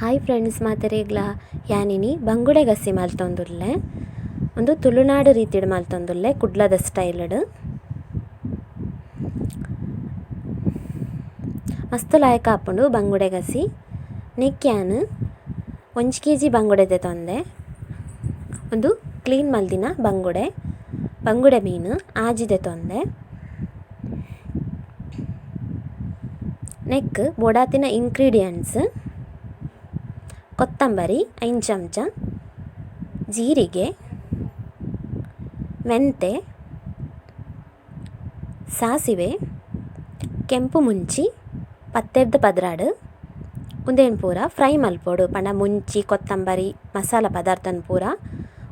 Hi friends ಮಾತೆರೆಗ್ಲ ಯಾನಿನಿ? ಬಂಗುಡೆ ಗಸಿ ಮಲ್ತೊಂದುಲ್ಲೆ ಒಂದು ತುಳುನಾಡು ರೀತಿಡ್ ಮಲ್ತೊಂದುಲ್ಲೆ ಕುಡ್ಲದ ಸ್ಟೈಲ್ಡ್ ಮಸ್ತ್ ಲಾಯಕ ಆಪುಂಡು ಬಂಗುಡೆ ಗಸಿ ನೆಕ್ಯಾನ್, ಒಂಜಿ ಕೆ ಜಿ ಬಂಗುಡೆ ತೊಂದೆ. ಒಂದು ಕ್ಲೀನ್ ಮಲ್ದಿನ ಬಂಗುಡೆ. ಬಂಗುಡೆ ಮೀನು, ಆಜಿದೆ ತೊಂದೆ. ನೆಕ್, ಬೋಡಾತಿನ ಇಂಗ್ರೀಡಿಯೆಂಟ್ಸ್ ಕೊತ್ತಂಬರಿ ಐದು ಚಮಚ, ಜೀರಿಗೆ, ಮೆಂತೆ, ಸಾಸಿವೆ, ಕೆಂಪು ಮುಂಚಿ, ಪತ್ತೆರ್ದು ಪದ್ರಾಡು ಉಂದೇನ್ ಪೂರ, ಫ್ರೈ ಮಲ್ಪೋಡು ಪಂಡ ಮುಂಚಿ, ಕೊತ್ತಂಬರಿ, ಮಸಾಲ ಪದಾರ್ಥನ್ ಪೂರ,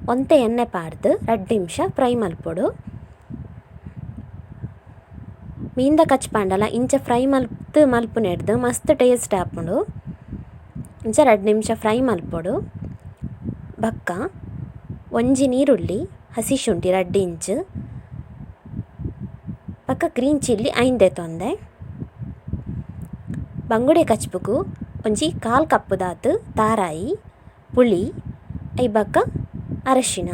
ಒಂತೆ ಎಣ್ಣೆ ಪಾಡ್ದು ರಡ್ಡ್ ನಿಮಿಷ ಫ್ರೈ ಮಲ್ಪೋಡು. ಮೀಂದ ಕಚ್ ಪಾಂಡಲ, ಇಂಚ ಫ್ರೈ ಮಲ್ತು ಮಲ್ಪು ನೆಡ್ದು, ಮಸ್ತ್ ಟೇಸ್ಟ್ ಆಪುಂಡು. ಇಂಚ ರಡ್ಡ್ ನಿಮಿಷ ಫ್ರೈ ಮಲ್ಪೊಡು ಬಕ್ಕ ಒಂಜಿ ನೀರುಳ್ಳಿ, ಹಸಿ ಶುಂಠಿ ರಡ್ಡ್ ಇಂಚ್. ಬಕ್ಕ ಗ್ರೀನ್ ಚಿಲ್ಲಿ ಐನ್ ತೊಂದೆ. ಬಂಗುಡೆ ಕಚ್ಪುಗು ಒಂಜಿ ಕಾಲ್ ಕಪ್ಪುದಾತ್ ತಾರಾಯಿ, ಪುಳಿ. ಐ ಬಕ್ಕ ಅರಶಿನ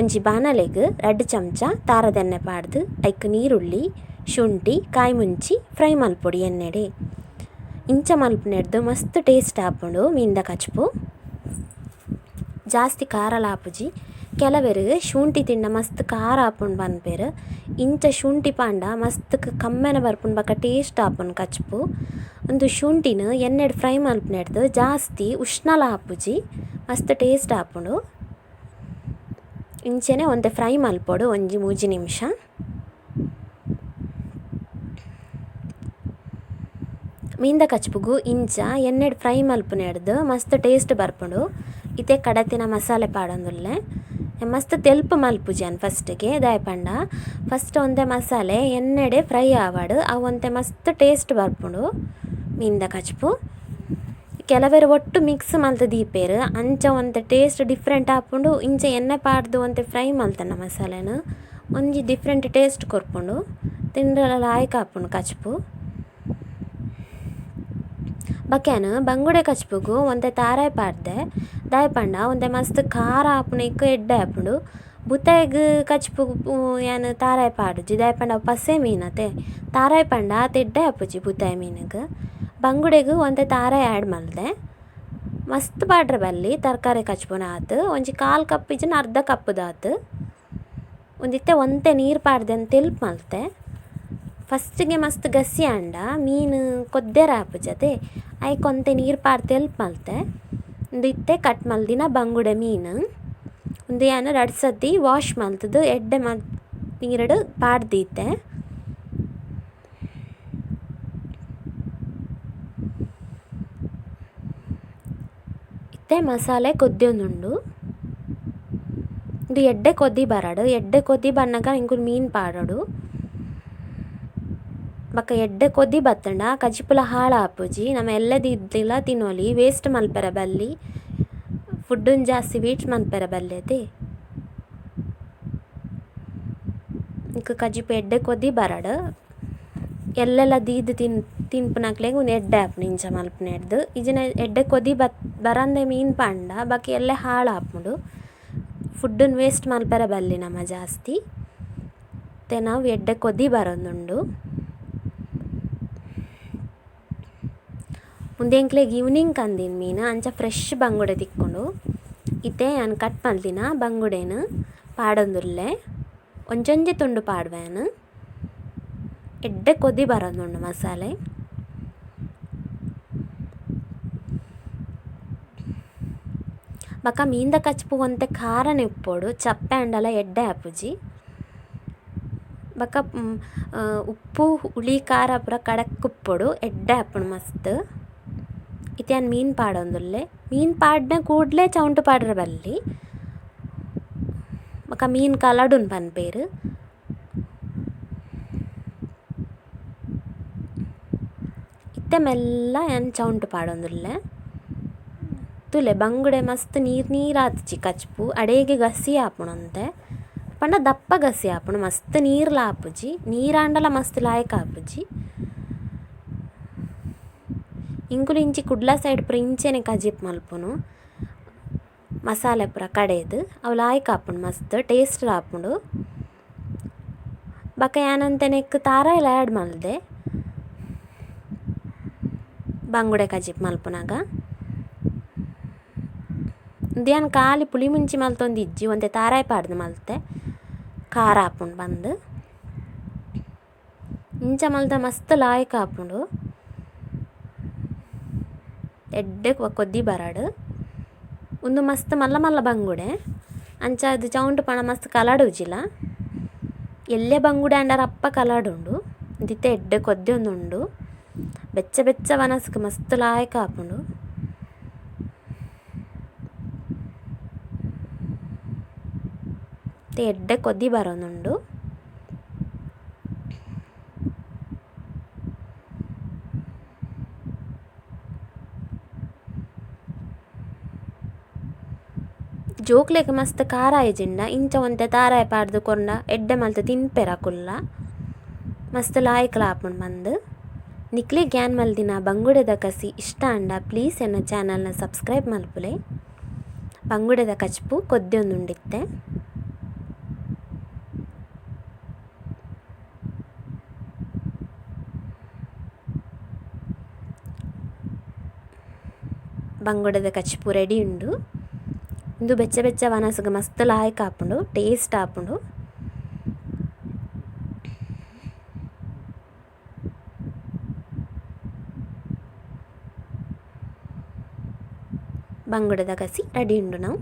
ಒಂಜಿ ಬಾಣಲೆಗ್ ರಡ್ಡ್ ಚಮಚ ತಾರದೆಣ್ಣೆ ಪಾಡ್ದ್, ಐಕ್ ನೀರುಳ್ಳಿ, ಶುಂಠಿ, ಕಾಯಿ ಮುಂಚಿ ಫ್ರೈ ಮಲ್ಪೊಡು ಎಣ್ಣೆಡೆ ಇಂಚ ಮಲ್ಪುನೆಡ್ದು ಮಸ್ತ್ ಟೇಸ್ಟ್ ಆಪುಂಡು ಮೀನ್ದ ಕಚ್ಪು. ಜಾಸ್ತಿ ಖಾರಲ ಆಪುಜಿ ಕೆಲವೆರ್ ಶುಂಠಿ ತಿಂಡ ಮಸ್ತ್ ಖಾರ ಆಪುಂಡು ಬಂದ್ಪೇರು ಇಂಚ ಶುಂಠಿ ಪಾಂಡ ಮಸ್ತ್ ಕಮ್ಮೆನ ಬರ್ಪುಂಡು ಬೊಕ ಟೇಸ್ಟ್ ಆಪುಂಡು ಕಚ್ಪು. ಒಂದು ಶುಂಠಿನ ಎಣ್ಣೆಡ್ ಫ್ರೈ ಮಲ್ಪುನೆಡ್ದು ಜಾಸ್ತಿ ಉಷ್ಣಲ ಆಪುಜಿ ಮಸ್ತ್ ಟೇಸ್ಟ್ ಆಪುಂಡು ಇಂಚೆನೆ ಒಂದೆ ಫ್ರೈ ಮಲ್ಪೊಡು ಒಂಜಿ ಮೂಜಿ ನಿಮಿಷ. ಮೀನ್ದ ಕಚ್ಪುಗು, ಇಂಚ ಎಣ್ಣೆಡ್ ಫ್ರೈ ಮಲ್ಪುನೆಡ್ದು ಮಸ್ತ್ ಟೇಸ್ಟ್ ಬರ್ಪುಂಡು. ಇತ್ತೆ ಕಡತಿನ ಮಸಾಲೆ ಪಾಡೊಂದುಲ್ಲೆ. ಮಸ್ತ್ ತೆಲ್ಪು ಮಲ್ಪುಜನ್ ಫಸ್ಟ್ಗೆ ದಾಯಪಂಡ ಫಸ್ಟ್ ಒಂದೆ ಮಸಾಲೆ, ಎಣ್ಣೆಡೆ ಫ್ರೈ ಆವಾಡು, ಅವು ಒಂತೆ ಮಸ್ತ್ ಟೇಸ್ಟ್ ಬರ್ಪುಂಡು ಮೀಂದ ಕಚ್ಪು. ಕೆಲವೆರ್ ಒಟ್ಟು ಮಿಕ್ಸ್ ಮಲ್ತ ದೀಪೆರ್, ಅಂಚ ಒಂತೆ ಟೇಸ್ಟ್ ಡಿಫ್ರೆಂಟ್ ಆಪುಂಡು, ಇಂಚ ಎಣ್ಣೆ ಪಾಡ್ದು ಒಂತೆ ಫ್ರೈ ಮಲ್ತನ ಮಸಾಲೆನ. ಒಂಜಿ ಡಿಫ್ರೆಂಟ್ ಟೇಸ್ಟ್ ಕೊರ್ಪುಂಡು. ತಿಂಡ್ರಲ್ಲ ಆಯ್ಕೆ ಆಪುಂಡು ಕಚ್ಪು. ಬಕ್ಯಾನ್ ಬಂಗುಡೆ ಕಚ್ಪುಗು ಒಂತೆ ತಾರಾಯ್ ಪಾಡ್ದೆ ದಾಯೆ ಪಂಡ, ಒಂತೆ ಮಸ್ತ್ ಖಾರ ಆಪುನೆಗ್ ಎಡ್ಡೆ ಆಪುಂಡು. ಬುತ್ತೇಗ್ ಕಚ್ಪುಗು ಯಾನ್ ತಾರಾಯ್ ಪಾಡುಜಿ, ದಾಯೆ ಪಂಡ ಪಸೆ ಪಸ್ಸೆ ಮೀನತೆ. ತಾರಾಯ್ ಪಂಡ ಆತ್ ಎಡ್ಡೆ ಆಪುಜಿ ಬುತ್ತಾಯ್ ಮೀನ್ಗ್. ಬಂಗುಡೆಗ್ ಒಂತೆ ತಾರಾಯ್ ಆಡ್ ಮಲ್ದೆ. ಮಸ್ತ್ ಪಾಡ್ರೆ ಬಲ್ಲಿ ತರಕಾರಿ ಕಚ್ಪುನ ಆತ್. ಒಂಜಿ ಕಾಲ್ ಕಪ್ ಇಜ್ಜಿನ ಅರ್ಧ ಕಪ್ಪುದಾತ್ ಒಂದಿತ್ತೆ ಒಂತೆ ನೀರ್ ಪಾಡ್ದೆ ಅಂತ ತೆಲ್ಪ್ ಮಲ್ತೆ. ಫಸ್ಟ್ಗೆ ಮಸ್ತ್ ಗಸಿ ಆಂಡ, ಮೀನು ಕೊದ್ದೆರ ಆಪುಜತೆ ಐಕ್ ಕೊಂತೆ ನೀರು ಪಾರ್ತೆಲ್ ಮಲ್ತೆ ಉಂದು ಇತ್ತೆ ಕಟ್ ಮಲ್ದಿನ ಬಂಗುಡೆ ಮೀನು ಉಂದು ಯಾನ್ ರಡ್ಡ್ ವಾಶ್ ಮಲ್ತುದು ಎಡ್ಡೆ ಮಲ್ ನೀರುಡು ಪಾಡ್ದೀತೆ ಇತ್ತೆ ಮಸಾಲೆ ಕೊದ್ದೊಂದುಂಡು ಇದು ಎಡ್ಡೆ ಕೊದ್ದಿ ಬರಡು ಎಡ್ಡೆ ಕೊದ್ದಿ ಬಂದಾಗ ಇಂಕುಲು ಮೀನ್ ಪಾಡೊಡು ಬೊಕ ಎಡ್ಡೆ ಕೊದ್ದಿ ಬತ್ತಂಡ ಕಜಿಪುಲ ಹಾಳ ಆಪುಜಿ, ನಮ ಎಲ್ಲೆದು ಇತ್ತಿಲ ತಿನೊಲಿ ವೇಸ್ಟ್ ಮಲ್ಪೆರೆ ಬಲ್ಲಿ ಫುಡ್ಡುನ್ ಜಾಸ್ತಿ ವೇಸ್ಟ್ ಮನ್ಪೆರೆ ಬಲ್ಲೆದೆ. ಇಂಕ್ ಕಜಿಪು ಎಡ್ಡೆ ಕೊದ್ದಿ ಬರಡ್. ಎಲ್ಲೆಲ್ಲ ದೀದ್ ತಿನ್, ತಿನ್ಪುನಕ್ಲೆಗ್ ಉಂದು ಎಡ್ಡೆ ಆಪುಂಡು ಇಂಚ ಮಲ್ಪುನೆಡ್ದು ಇಜ್ಜಿನ ಎಡ್ಡೆ ಕೊದಿ ಬತ್, ಬರಂದೆ ಮೀನ್ ಪಂಡ, ಬಾಕಿ ಎಲ್ಲೆ ಹಾಳ ಆಪುಂಡು ಫುಡ್ಡುನ್ ವೇಸ್ಟ್ ಮಲ್ಪೆರೆ ಬಲ್ಲಿ ನಮ ಜಾಸ್ತಿ. ತೆ ನಾವು ಎಡ್ಡೆ ಕೊದಿ ಬರೊಂದುಂಡು. ಮುಂದೆ ಎಂಕ್ಲೆಗ್ ಈವ್ನಿಂಗ್ ಕಂದಿನ ಮೀನು, ಅಂಚ ಫ್ರೆಶ್ ಬಂಗುಡೆ ತಿಕ್ಕೊಂಡು, ಇತ್ತೆ ಅನ್ ಕಟ್ ಮಲ್ತಿನ ಬಂಗುಡೆನ್ ಪಾಡೊಂದುಲ್ಲೆ ಒಂಜೊಂಜೆ ತುಂಡು ಪಾಡ್ವೆನ್, ಎಡ್ಡೆ ಕೊದಿ ಬರೋದುಂಡು ಮಸಾಲೆ. ಬೊಕ ಮೀನ್ದ ಕಚ್ಪು ಒಂತೆ ಖಾರನೆ ಉಪ್ಪೊಡು, ಚಪ್ಪೆ ಆಂಡಲ ಎಡ್ಡೆ ಆಪುಜಿ ಬೊಕ ಉಪ್ಪು, ಹುಳಿ, ಖಾರ ಪೂರ ಕಡಕ್ ಉಪ್ಪೋಡು, ಎಡ್ಡೆ ಆಪುಂಡು ಮಸ್ತ್. ಇತ್ತೆ ಯಾನ್ ಮೀನ್ ಪಾಡೊಂದುಲ್ಲೆ ಮೀನ್ ಪಾಡ್ನ ಕೂಡಲೇ ಚೌಂಟ್ ಪಾಡ್ರೆ ಬಲ್ಲಿ ಬೊಕ ಮೀನ್ ಕಲಡುನ್ ಪನ್ಪೆರ್ ಇತ್ತೆ ಮೆಲ್ಲ ಯಾನ್ ಚೌಂಟ್ ಪಾಡೊಂದುಲ್ಲೆ ತುಲೆ ಬಂಗುಡೆ ಮಸ್ತ್ ನೀರ್ ನೀರ್ ಆತಿಜಿ ಕಚ್ಪು, ಅಡೆಗೆ ಗಸಿ ಆಪುಂಡು ಪಂಡ ದಪ್ಪ ಗಸಿ ಆಪುಂಡು ಮಸ್ತ್ ನೀರ್ಲ ಆಪುಜಿ ನೀರಾಂಡಲ ಮಸ್ತ್ ಲಾಯ್ಕ್ ಆಪುಜಿ ಇಂಕುಲು ಇಂಚಿ ಕುಡ್ಲ ಸೈಡ್ ಪೂರ ಇಂಚೆನೆ ಕಜಿಪ್ ಮಲ್ಪುನು ಮಸಾಲೆ ಪೂರ ಕಡೆದ್ ಅವು ಲಾಯ್ಕ್ ಆಪುಂಡು ಮಸ್ತ್ ಟೇಸ್ಟ್ ಆಪುಂಡು ಬೊಕ ಯಾನಂತೆ ನೆಕ್ಕ್ ತಾರಾಯಿಲ ಆಡ್ ಮಲ್ದೆ ಬಂಗುಡೆ ಕಜಿಪ್ ಮಲ್ಪುನಗ ಉಂದೆನ್ ಕಾಲಿ ಪುಳಿ ಮುಂಚಿ ಮಲ್ತೊಂದಿಜ್ಜಿ ಒಂತೆ ತಾರಾಯಿ ಪಾಡ್ದ್ ಮಲ್ತೆ ಖಾರ ಆಪುಂಡು ಬಂದ್ ಇಂಚ ಮಲ್ತ ಮಸ್ತ್ ಲಾಯ್ಕ್ ಆಪುಂಡು ಎಡ್ಡೆ ಕೊದ್ದಿ ಬರಡ್ ಉಂದು ಮಸ್ತ್ ಮಲ್ಲ ಮಲ್ಲ ಬಂಗುಡೆ ಅಂಚ ಅದು ಚೌಂಟ್ ಪಂಡ ಮಸ್ತ್ ಕಲಡೊಂಜಿಲ ಎಲ್ಲ್ಯ ಬಂಗುಡೆ ಆಂಡಲ ಅಪ್ಪ ಕಲಡ್ ದಿತ್ತೆ ಎಡ್ಡೆ ಕೊದ್ಯೊಂದುಂಡು ಬೆಚ್ಚ ಬೆಚ್ಚ ವನಸ್ಕ್ ಮಸ್ತ್ ಲಾಯ್ಕ್ ಆಪುಂಡು ಎಡ್ಡೆ ಕೊದ್ದಿ ಬರೊಂದುಂಡು ಜೋಕ್ಲೆಗ್ ಮಸ್ತ್ ಖಾರ ಜಿಂಡ, ಇಂಚ ಒಂತೆ ತಾರಾಯ ಪಾಡ್ದು ಕೊಂಡ ಎಡ್ಡೆ ಮಲ್ತ ತಿನ್ಪೆರ ಕುಲ್ಲ. ಮಸ್ತ್ ಲಾಯಕ್ ಆಪುಂಡು ಮಂದ್. ನಿಕ್ಲೆ ಗ್ಯಾನ್ ಮಲ್ದಿನ ಬಂಗುಡೆದ ಕಸಿ ಇಷ್ಟ ಅಂಡ, ಪ್ಲೀಸ್ ಎನ್ನ ಚಾನಲ್ನ ಸಬ್ಸ್ಕ್ರೈಬ್ ಮಲ್ಪುಲೆ. ಬಂಗುಡೆದ ಕಚ್ಪು ಕೊದ್ದೊಂದುಂಡಿತ್ತೆ ಬಂಗುಡೆದ ಕಚ್ಪು ರೆಡಿ ಉಂಡು. ಉಂದು ಬೆಚ್ಚ ಬೆಚ್ಚ ವನಸ್ಗ್ ಮಸ್ತ್ ಲಾಯ್ಕ್ ಆಪುಂಡು ಟೇಸ್ಟ್ ಆಪುಂಡು ಬಂಗುಡೆದ ಕಸಿ ರೆಡಿ ಉಂಡು ನಾವು